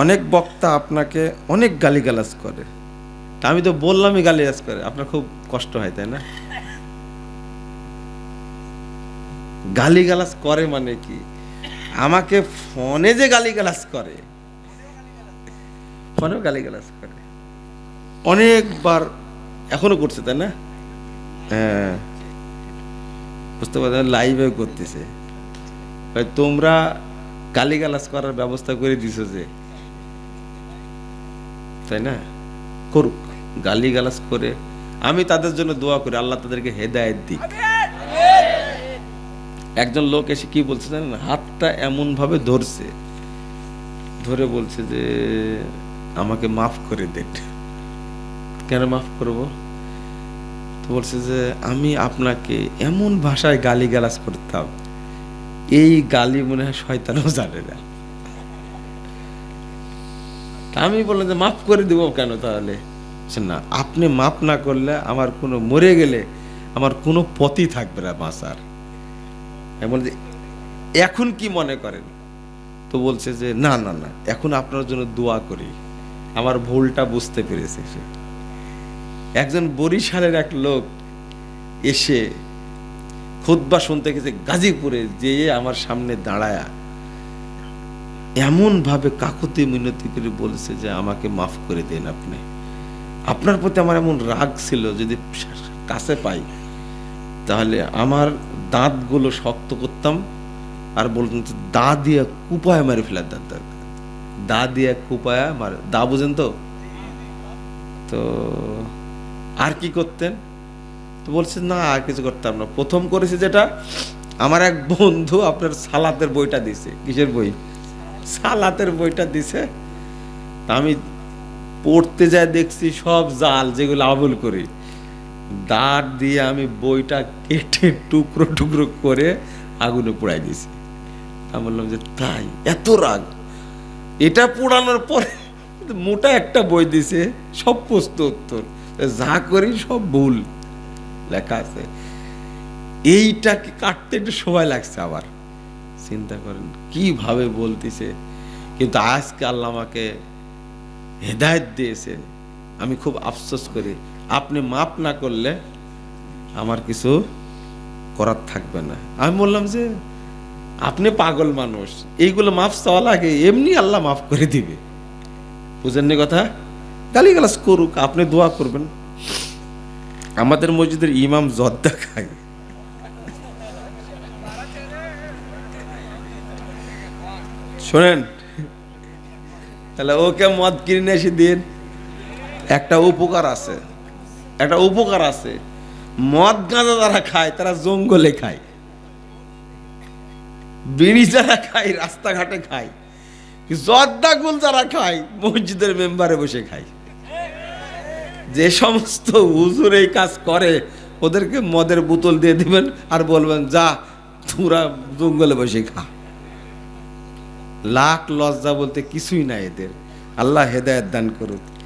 অনেক বক্তা আপনাকে অনেক গালিগালাজ করে। আমি তো বললামই গালিগালাজ করে, আপনার খুব কষ্ট হয়, তাই না? গালিগালাজ করে মানে কি? আমাকে ফোনে যে গালিগালাজ করে, ফোনেও গালিগালাজ করে। অনেকবার এখনও করছে, তাই না? হ্যাঁ। বুঝতে পারছেন লাইভে করতেছে। তোমরা গালিগালাজ করার ব্যবস্থা করে দিছো যে তাই না? করুক, গালিগালাজ করে। আমি তাদের জন্য দোয়া করি, আল্লাহ তাদেরকে হেদায়েত দিক। একজন লোক এসে কি বলছে জানেন? হাতটা এমন ভাবে ধরছে, ধরে বলছে যে, আমাকে মাফ করে দেন কেন মাফ করব? তো বলছে যে, আমি আপনাকে এমন ভাষায় গালি গালিগালাজ করতাম, এই গালি মনে হয় শয়তানও জানে না। আমি বললাম যে মাফ করে দিব কেন তাহলে? না, আপনি মাফ না করলে আমার কোনো মরে গেলে আমার কোনো পথই থাকবে না বাঁচার। বললাম যে, এখন কি মনে করেন? তো বলছে যে, না না না, এখন আপনার জন্য দোয়া করি। আমার ভুলটা বুঝতে পেরেছে সে। একজন বরিশালের এক লোক এসে খুতবা শুনতে গেছে গাজীপুরে, যেয়ে আমার সামনে দাঁড়ায়া। এমন ভাবে কাকুতি মিনতি করে বলেছে যে, আমাকে মাফ করে দেন আপনি। আপনার প্রতি আমার এমন রাগ ছিল যদি কাছে পাই, তাহলে আমার দাঁতগুলো শক্ত করতাম আর বলতাম, দা দিয়ে কুপায় মারি ফেলার দাঁত দা দিয়ে কুপায়া মার দা বুঝেন তো? তো আর কি করতেন? তো বলছে, না, আর কিছু করতাম না। প্রথম করেছে যেটা, আমার এক বন্ধু আপনার সালাতের বইটা দিছে কিসের বই? সালাতের বইটা দিছে। আমি পড়তে যায় দেখছি সব জাল যেগুলো আবুল করি। দাঁত দিয়ে আমি বইটা কেটে টুকরো টুকরো করে আগুনে পোড়াই দিয়েছি। আমি বললাম যে, তাই, এত রাগ? এটা পোড়ানোর পরে মোটা একটা বই দিছে, সব প্রশ্ন উত্তর। যা করি সব ভুল লেখা আছে। এইটাকে কাটতে একটু সময় লাগছে আবার চিন্তা করেন, কীভাবে বলতেছে? কিন্তু আজকে আল্লাহ আমাকে হেদায়ত দিয়েছে। আমি খুব আফসোস করি। আপনি মাপ না করলে আমার কিছু করার থাকবে না। আমি বললাম যে, আপনি পাগল মানুষ, এইগুলো মাফ চাওয়া লাগে, এমনি আল্লাহ মাফ করে দিবে। বুঝেননি কথা? গালিগালাজ করুক, আপনি দোয়া করবেন। আমাদের মসজিদের ইমাম জর্দা খায়। শোনেন। তাহলে ওকে মদ কিনে এসে দিন। একটা উপকার আছে। একটা উপকার আছে। মদ গাঁজা যারা খায়, তারা জঙ্গলে খায়। বিড়ি যারা খায়, রাস্তাঘাটে খায়। জর্দা গুল যারা খায়, মসজিদের মেম্বারে বসে খায়। যে সমস্ত হুজুর এই কাজ করে, ওদেরকে মদের বোতল দিয়ে দিবেন আর বলবেন, যা, তোরা জঙ্গলে বসে খা। লাখ লজ্জা বলতে কিছুই নাই এদের। আল্লাহ হেদায়ত দান করুক।